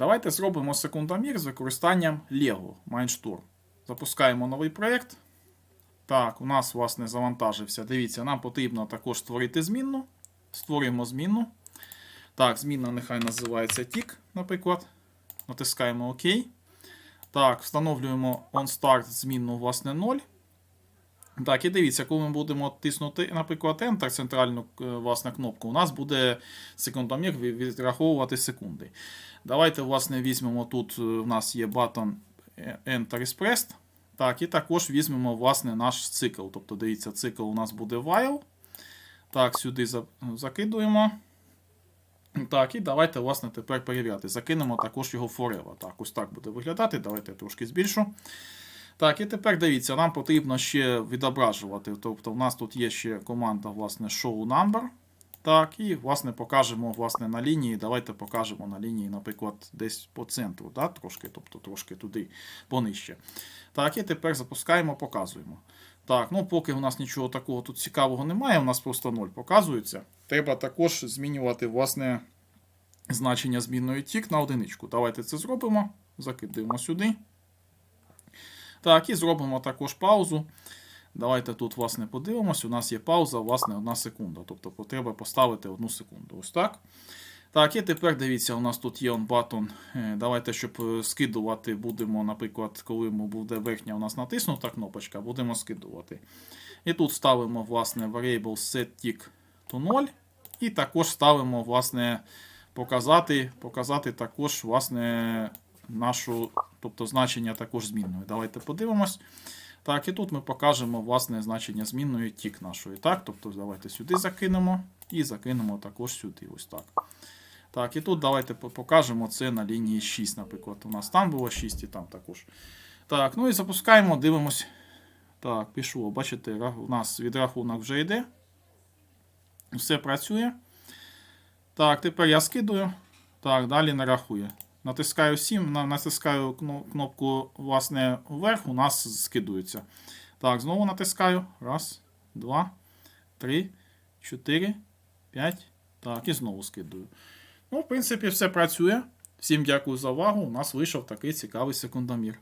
Давайте зробимо секундомір з використанням Lego Mindstorm. Запускаємо новий проєкт. Так, у нас, власне, завантажився. Дивіться, нам потрібно також створити змінну. Створюємо змінну. Так, змінна нехай називається tick, наприклад. Натискаємо ОК. Так, встановлюємо onStart змінну, власне, 0. Так, і дивіться, коли ми будемо тиснути, наприклад, Enter, центральну е, власне, кнопку, у нас буде секундомір відраховувати секунди. Давайте, власне, візьмемо тут, е, у нас є button е, Enter is pressed. Так, і також візьмемо, власне, наш цикл. Тобто, дивіться, цикл у нас буде while. Так, сюди закидуємо. Так, і давайте, власне, тепер перевіряти. Закинемо також його forever. Так, ось так буде виглядати. Давайте я трошки збільшу. Так, і тепер дивіться, нам потрібно ще відображувати. Тобто, в нас тут є ще команда, власне, show number. Так, і, власне, покажемо власне, на лінії. Давайте покажемо на лінії, наприклад, десь по центру, да? трошки, тобто трошки туди понижче. Так, і тепер запускаємо, показуємо. Так, ну поки у нас нічого такого тут цікавого немає, у нас просто 0 показується. Треба також змінювати, власне, значення змінної тік на одиничку. Давайте це зробимо. Закидаємо сюди. Так, і зробимо також паузу. Давайте тут, власне, подивимось. У нас є пауза, власне, одна секунда. Тобто потреба поставити одну секунду. Ось так. Так, і тепер дивіться, у нас тут є он батон. Е, Давайте, щоб е, скидувати, будемо, наприклад, коли буде верхня у нас натиснута кнопочка, будемо скидувати. І тут ставимо, власне, variable setTick to 0. І також ставимо, власне, показати, показати також, власне, нашу, тобто значення також змінної. Давайте подивимось. Так, і тут ми покажемо власне значення змінної тік нашої. Так, тобто давайте сюди закинемо і закинемо також сюди. Ось так. Так, і тут давайте покажемо це на лінії 6, наприклад. У нас там було 6 і там також. Так, ну і запускаємо, дивимось. Так, пішло. Бачите, у нас відрахунок вже йде. Все працює. Так, тепер я скидую. Так, далі не рахує. Натискаю 7, натискаю кнопку власне вверх, у нас скидується. Так, знову натискаю. Раз, два, три, чотири, п'ять. Так, і знову скидую. Ну, в принципі, все працює. Всім дякую за увагу. У нас вийшов такий цікавий секундомір.